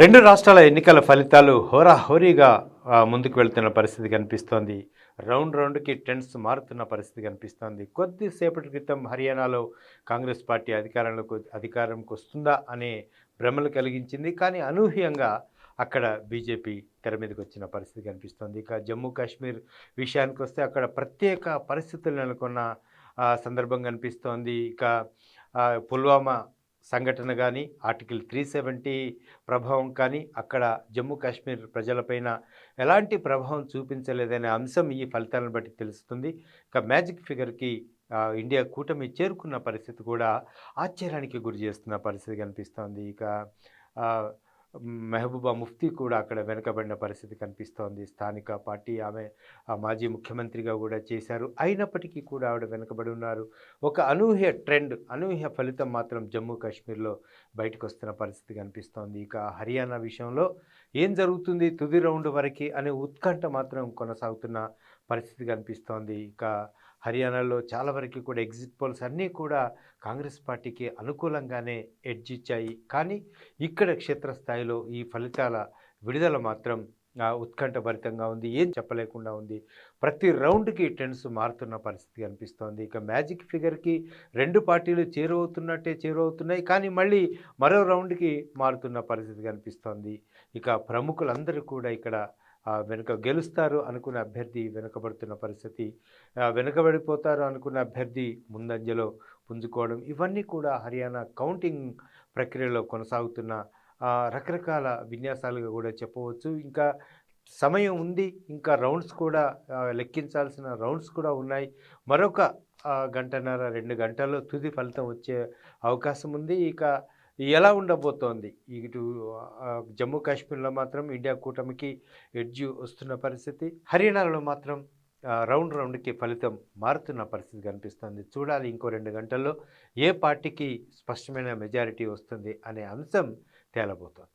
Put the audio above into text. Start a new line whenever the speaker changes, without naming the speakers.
రెండు రాష్ట్రాల ఎన్నికల ఫలితాలు హోరాహోరీగా ముందుకు వెళ్తున్న పరిస్థితి కనిపిస్తోంది. రౌండ్ రౌండ్కి ట్రెండ్స్ మారుతున్న పరిస్థితి కనిపిస్తోంది. కొద్దిసేపటి క్రితం హర్యానాలో కాంగ్రెస్ పార్టీ అధికారంలోకి అధికారంకి వస్తుందా అనే భ్రమలు కలిగించింది. కానీ అనూహ్యంగా అక్కడ బీజేపీ తెర మీదకి వచ్చిన పరిస్థితి కనిపిస్తోంది. ఇక జమ్మూ కాశ్మీర్ విషయానికి వస్తే అక్కడ ప్రత్యేక పరిస్థితులు నెలకొన్న సందర్భం కనిపిస్తోంది. ఇక పుల్వామా సంఘటన కానీ ఆర్టికల్ త్రీ సెవెంటీ ప్రభావం కానీ అక్కడ జమ్మూ కాశ్మీర్ ప్రజలపైన ఎలాంటి ప్రభావం చూపించలేదనే అంశం ఈ ఫలితాలను బట్టి తెలుస్తుంది. ఇక మ్యాజిక్ ఫిగర్కి ఇండియా కూటమి చేరుకున్న పరిస్థితి కూడా ఆశ్చర్యానికి గురి చేస్తున్న పరిస్థితి కనిపిస్తోంది ఇక మెహబూబా ముఫ్తీ కూడా అక్కడ వెనుకబడిన పరిస్థితి కనిపిస్తోంది. స్థానిక పార్టీ ఆమె ఆ మాజీ ముఖ్యమంత్రిగా కూడా చేశారు. అయినప్పటికీ కూడా ఆవిడ వెనుకబడి ఉన్నారు. ఒక అనూహ్య ట్రెండ్ అనూహ్య ఫలితం మాత్రం జమ్మూ కాశ్మీర్లో బయటకు వస్తున్న పరిస్థితి కనిపిస్తోంది. ఇక హర్యానా విషయంలో ఏం జరుగుతుంది తుది రౌండ్ వరకు అనే ఉత్కంఠ మాత్రం కొనసాగుతున్న పరిస్థితి కనిపిస్తోంది. ఇక హర్యానాలో చాలా వరకు కూడా ఎగ్జిట్ పోల్స్ అన్నీ కూడా కాంగ్రెస్ పార్టీకి అనుకూలంగానే ఎడ్జ్ ఇచ్చాయి. కానీ ఇక్కడ క్షేత్రస్థాయిలో ఈ ఫలితాల విడుదల మాత్రం ఉత్కంఠభరితంగా ఉంది. ఏం చెప్పలేకుండా ఉంది. ప్రతి రౌండ్కి ట్రెండ్స్ మారుతున్న పరిస్థితి కనిపిస్తోంది ఇక మ్యాజిక్ ఫిగర్కి రెండు పార్టీలు చేరువవుతున్నట్టే చేరువవుతున్నాయి. కానీ మళ్ళీ మరో రౌండ్కి మారుతున్న పరిస్థితి కనిపిస్తోంది. ఇక ప్రముఖులందరూ కూడా ఇక్కడ వెనుక గెలుస్తారు అనుకున్న అభ్యర్థి వెనుకబడుతున్న పరిస్థితి వెనుకబడిపోతారు అనుకున్న అభ్యర్థి ముందంజలో పుంజుకోవడం ఇవన్నీ కూడా హర్యానా కౌంటింగ్ ప్రక్రియలో కొనసాగుతున్న రకరకాల విన్యాసాలుగా కూడా చెప్పవచ్చు. ఇంకా సమయం ఉంది ఇంకా రౌండ్స్ కూడా లెక్కించాల్సిన రౌండ్స్ కూడా ఉన్నాయి. మరొక గంటన్నర రెండు గంటల్లో తుది ఫలితం వచ్చే అవకాశం ఉంది. ఇక ఎలా ఉండబోతోంది? ఇటు జమ్మూ కాశ్మీర్లో మాత్రం ఇండియా కూటమికి ఎడ్జ్ వస్తున్న పరిస్థితి హర్యానాలో మాత్రం రౌండ్ రౌండ్కి ఫలితం మారుతున్న పరిస్థితి కనిపిస్తుంది. చూడాలి ఇంకో రెండు గంటల్లో ఏ పార్టీకి స్పష్టమైన మెజారిటీ వస్తుంది అనే అంశం తేలబోతోంది.